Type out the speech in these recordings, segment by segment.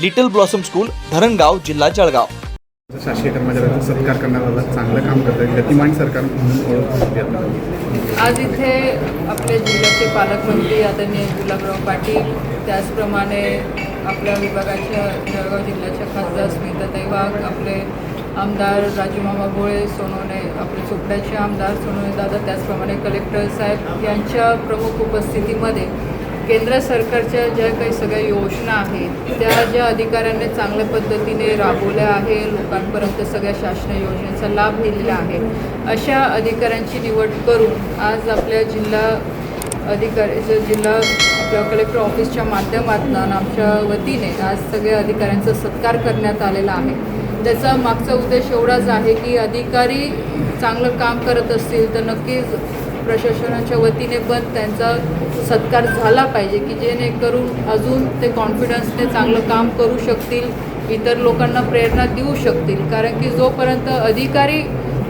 Little blossom school Dharangaon जिल्हा जळगाव शासकीय कर्मचाऱ्यांचा सत्कार करण्यात आला चांगलं काम करत आहे गतिमान सरकार म्हणून ओळख देण्यात आली. आज इथे आपले जिल्ह्याचे पालकमंत्री आदरणीय गुलाबराव पाटील त्याचप्रमाणे आपल्या विभागाच्या जळगाव जिल्ह्याच्या खासदार स्मिताताई वाघ आपले आमदार राजूमामा गोळे सोनवणे आपले चोपड्याचे आमदार सोनवणे दादा त्याचप्रमाणे कलेक्टर साहेब यांच्या प्रमुख उपस्थितीमध्ये केंद्र सरकारच्या ज्या काही सगळ्या योजना आहेत त्या ज्या अधिकाऱ्यांनी चांगल्या पद्धतीने राबवल्या आहे लोकांपर्यंत सगळ्या शासन योजनेचा लाभ दिलेला आहे अशा अधिकाऱ्यांची निवड करून आज आपल्या जिल्हा अधिकारी जिल्हा आपल्या कलेक्टर ऑफिसच्या माध्यमातून आमच्या वतीने आज सगळ्या अधिकाऱ्यांचा सत्कार करण्यात आलेला आहे. त्याचा मागचा उद्देश एवढाच आहे की अधिकारी चांगलं काम करत असतील तर नक्कीच प्रशासनाच्या वतीने पण त्यांचा सत्कार झाला पाहिजे की जेणेकरून अजून ते कॉन्फिडन्सने चांगलं काम करू शकतील इतर लोकांना प्रेरणा देऊ शकतील. कारण की जोपर्यंत अधिकारी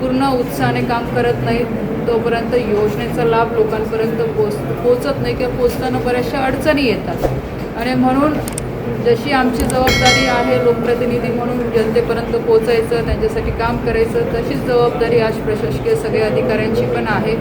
पूर्ण उत्साहाने काम करत नाहीत तोपर्यंत योजनेचा लाभ लोकांपर्यंत पोच पोचत नाही किंवा पोचताना बऱ्याचशा अडचणी येतात. आणि म्हणून जशी आमची जबाबदारी आहे लोकप्रतिनिधी म्हणून जनतेपर्यंत पोचायचं त्यांच्यासाठी काम करायचं तशीच जबाबदारी आज प्रशासकीय सगळ्या अधिकाऱ्यांची पण आहे.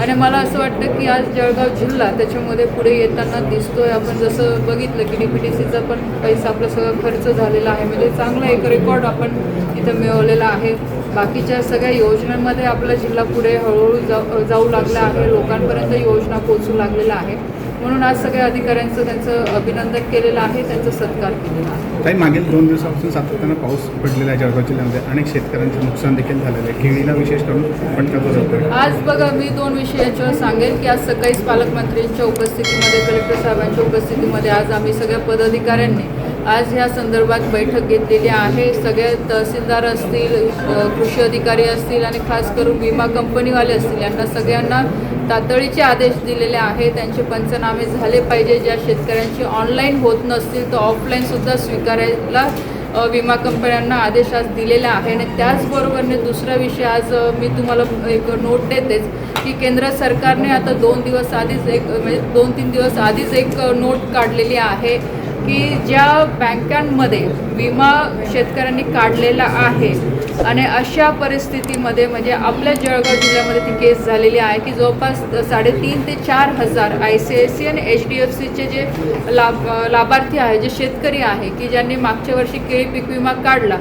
आणि मला असं वाटतं की आज जळगाव जिल्हा त्याच्यामध्ये पुढे येताना दिसतोय. आपण जसं बघितलं की डी पी टी सीचा पण पैसा आपला सगळं खर्च झालेला आहे. म्हणजे चांगला एक रेकॉर्ड आपण इथं मिळवलेला आहे. बाकीच्या सगळ्या योजनांमध्ये आपला जिल्हा पुढे हळूहळू जाऊ जाऊ लागला आहे. लोकांपर्यंत योजना पोचू लागलेला आहे. म्हणून आज सगळ्या अधिकाऱ्यांचं त्यांचं अभिनंदन केलेलं आहे त्यांचा सत्कार केलेला आहे. ताई मागील दोन दिवसापासून सातत्यानं पाऊस पडलेला आहे जळगाव जिल्ह्यामध्ये अनेक शेतकऱ्यांचं नुकसान देखील झालेलं आहे. केळीला विशेष करून बसवतोय आज बघा मी दोन विषय याच्यावर सांगेन की आज सकाळीच पालकमंत्र्यांच्या उपस्थितीमध्ये कलेक्टर साहेबांच्या उपस्थितीमध्ये आज आम्ही सगळ्या पदाधिकाऱ्यांनी आज ह्या संदर्भात बैठक घेतलेली आहे. सगळे तहसीलदार असतील कृषी अधिकारी असतील आणि खास करून विमा कंपनीवाले असतील यांना सगळ्यांना तातडीचे आदेश दिलेले आहे त्यांचे पंचनामे झाले पाहिजे. ज्या शेतकऱ्यांची ऑनलाईन होत नसतील तर ऑफलाईनसुद्धा स्वीकारायला विमा कंपन्यांना आदेश आज दिलेला आहे. आणि त्याचबरोबरने दुसरा विषय आज मी तुम्हाला एक नोट देतेच की केंद्र सरकारने आता दोन दिवस आधीच एक म्हणजे दोन तीन दिवस आधीच एक नोट काढलेली आहे. की ज्या बँकांमध्ये विमा शेतकऱ्यांनी काढलेला आहे आणि अशा परिस्थितीमध्ये म्हणजे आपल्या जळगाव जिल्ह्यामध्ये ती केस झालेली आहे की जवळपास साडेतीन ते चार हजार आय सी आय सी आणि एच डी एफ सीचे जे लाभ लाभार्थी आहे जे शेतकरी आहे की ज्यांनी मागच्या वर्षी केळी पीक विमा काढला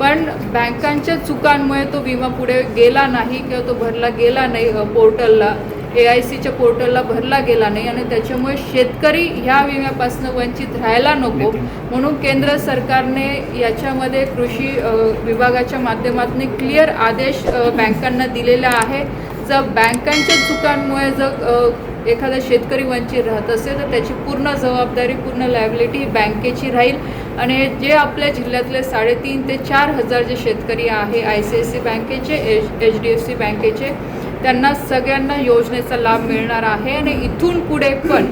पण बँकांच्या चुकांमुळे तो विमा पुढे गेला नाही किंवा तो भरला गेला नाही पोर्टलला. ए आय सीच्या पोर्टलला भरला गेला नाही आणि त्याच्यामुळे शेतकरी ह्या विम्यापासून वंचित राहायला नको. म्हणून केंद्र सरकारने याच्यामध्ये कृषी विभागाच्या माध्यमातून क्लिअर आदेश बँकांना दिलेला आहे. जर बँकांच्या चुकांमुळे जर एखादा शेतकरी वंचित राहत असेल तर त्याची पूर्ण जबाबदारी पूर्ण लायबिलिटी ही बँकेची राहील. आणि जे आपल्या जिल्ह्यातले साडेतीन ते चार हजार जे शेतकरी आहे आय सी आय सी बँकेचे H H D F C बँकेचे त्यांना सगळ्यांना योजनेचा लाभ मिळणार आहे आणि इथून पुढे पण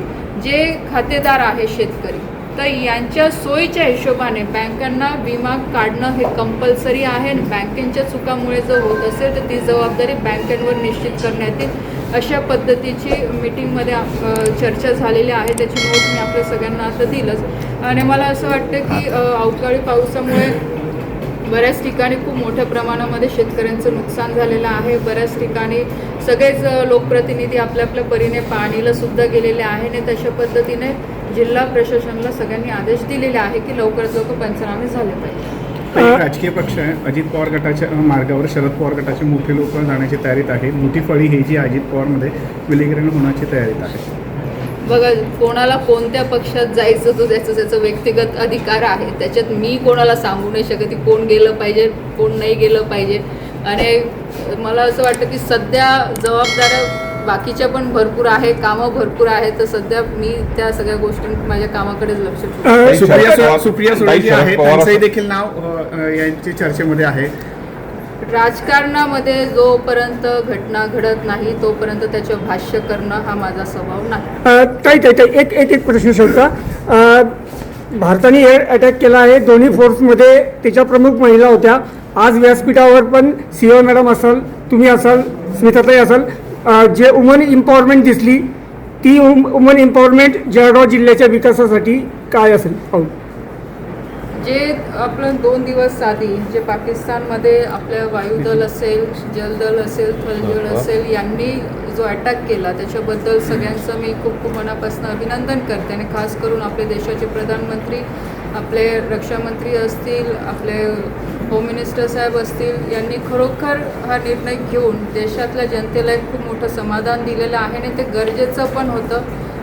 जे खातेदार आहे शेतकरी तर यांच्या सोयीच्या हिशोबाने बँकांना विमा काढणं हे कंपल्सरी आहे आणि बँकेच्या चुकामुळे जर होत असेल तर ती जबाबदारी बँकांवर निश्चित करण्यात येईल. अशा पद्धतीची मीटिंगमध्ये चर्चा झालेली आहे. त्याची नोट मी आपल्या सगळ्यांना आता दिलंच. आणि मला असं वाटतं की अवकाळी पावसामुळे बऱ्याच ठिकाणी खूप मोठ्या प्रमाणामध्ये शेतकऱ्यांचं नुकसान झालेलं आहे. बऱ्याच ठिकाणी सगळेच लोकप्रतिनिधी आपल्या आपल्या परीने पाणीला सुद्धा गेलेले आहे आणि तशा पद्धतीने जिल्हा प्रशासनाला सगळ्यांनी आदेश दिलेले आहे की लवकरात लवकर पंचनामे झाले पाहिजे. राजकीय पक्ष आहे अजित पवार गटाच्या मार्गावर शरद पवार गटाचे मोठे लोक जाण्याची तयारीत आहे मोठी फळी ही जी अजित पवारमध्ये विलीनीकरण होण्याची तयारीत आहे. बघा कोणाला कोणत्या पक्षात जायचं तो त्याचं त्याचं व्यक्तिगत अधिकार आहे. त्याच्यात मी कोणाला सांगू नाही शकत की कोण गेलं पाहिजे कोण नाही गेलं पाहिजे. आणि मला असं वाटतं की सध्या जबाबदाऱ्या बाकीच्या पण भरपूर आहे कामं भरपूर आहे तर सध्या मी त्या सगळ्या गोष्टी माझ्या कामाकडेच लक्ष सुप्रिया सुप्रिया सुळे ताई जी शरद आहे त्यांचंही देखील नाव यांची चर्चेमध्ये आहे. राजकारणामध्ये जोपर्यंत घटना घडत नाही तोपर्यंत त्याचं भाष्य करणं हा माझा स्वभाव नाही. काही काही एक एक एक प्रश्न शेवटचा. भारताने एअर अटॅक केला आहे. दोन्ही फोर्समध्ये त्याच्या प्रमुख महिला होत्या. आज व्यासपीठावर पण सीओ मॅडम असाल तुम्ही असाल स्मिताताई असाल जे वुमन इम्पॉवरमेंट दिसली ती वुमन इम्पॉवरमेंट जळगाव जिल्ह्याच्या विकासासाठी काय असेल? पाहू. जे आपलं दोन दिवस आधी जे पाकिस्तानमध्ये आपल्या वायुदल असेल जलदल असेल थलदल असेल यांनी जो अटॅक केला त्याच्याबद्दल सगळ्यांचं मी खूप खूप मनापासून अभिनंदन करते. आणि खास करून आपले देशाचे प्रधानमंत्री आपले रक्षामंत्री असतील आपले होम मिनिस्टर साहेब असतील यांनी खरोखर हा निर्णय घेऊन देशातल्या जनतेला एक खूप मोठं समाधान दिलेलं आहे. आणि ते गरजेचं पण होतं.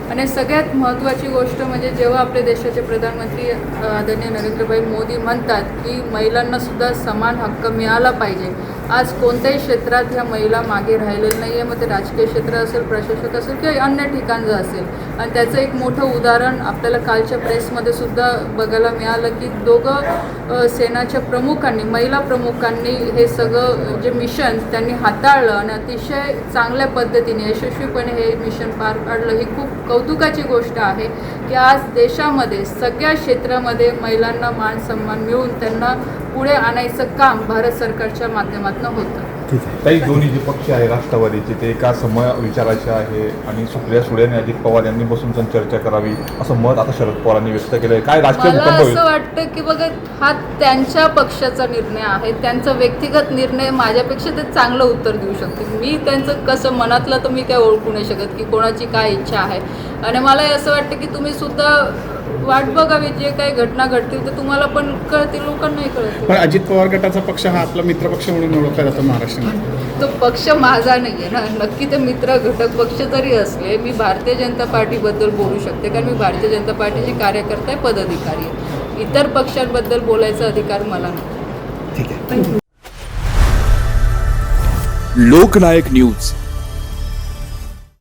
आणि सगळ्यात महत्त्वाची गोष्ट म्हणजे जेव्हा आपले देशाचे प्रधानमंत्री आदरणीय नरेंद्रभाई मोदी म्हणतात की महिलांनासुद्धा समान हक्क मिळाला पाहिजे आज कोणत्याही क्षेत्रात ह्या महिला मागे राहिलेल्या नाही आहे मग ते राजकीय क्षेत्र असेल प्रशासक असेल किंवा अन्य ठिकाणचं असेल आणि त्याचं एक मोठं उदाहरण आपल्याला कालच्या प्रेसमध्ये सुद्धा बघायला मिळालं की दोघं सेनाच्या प्रमुखांनी महिला प्रमुखांनी हे सगळं जे मिशन त्यांनी हाताळलं आणि अतिशय चांगल्या पद्धतीने यशस्वीपणे हे मिशन पार पाडलं ही खूप कौतुकाची गोष्ट आहे. की आज देशामध्ये सगळ्या क्षेत्रामध्ये महिलांना मान सन्मान मिळून त्यांना पुढे आणायचं काम भारत सरकारच्या माध्यमातून होतं. काही दोन्ही जे पक्ष आहे राष्ट्रवादीचे ते एका सम विचाराचे आहे? आणि सुप्रिया सुळे आणि अजित पवार यांनी बसून पण चर्चा करावी असं मत आता शरद पवारांनी व्यक्त केलं आहे काय राजकीय मला असं वाटतं की बघा हा त्यांच्या पक्षाचा निर्णय आहे. त्यांचा व्यक्तिगत निर्णय माझ्यापेक्षा ते चांगलं उत्तर देऊ शकते मी त्यांचं कसं मनातलं तर मी काय ओळखू नाही शकत की कोणाची काय इच्छा आहे. आणि मला असं वाटतं की तुम्ही सुद्धा वाट बघावी जे काही घटना घडतील तर तुम्हाला पण कळतील लोकांनाही कळतील. पण अजित पवार गटाचा पक्ष हा आपला मित्रपक्ष म्हणून ओळखला जातो महाराष्ट्रामध्ये तो पक्ष माझा नाही आहे ना. नक्की ते मित्र घटक पक्ष जरी असले मी भारतीय जनता पार्टीबद्दल बोलू शकते कारण मी भारतीय जनता पार्टीची कार्यकर्ता आहे पदाधिकारी आहे. इतर पक्षांबद्दल बोलायचा अधिकार मला नाही. लोकनायक न्यूज.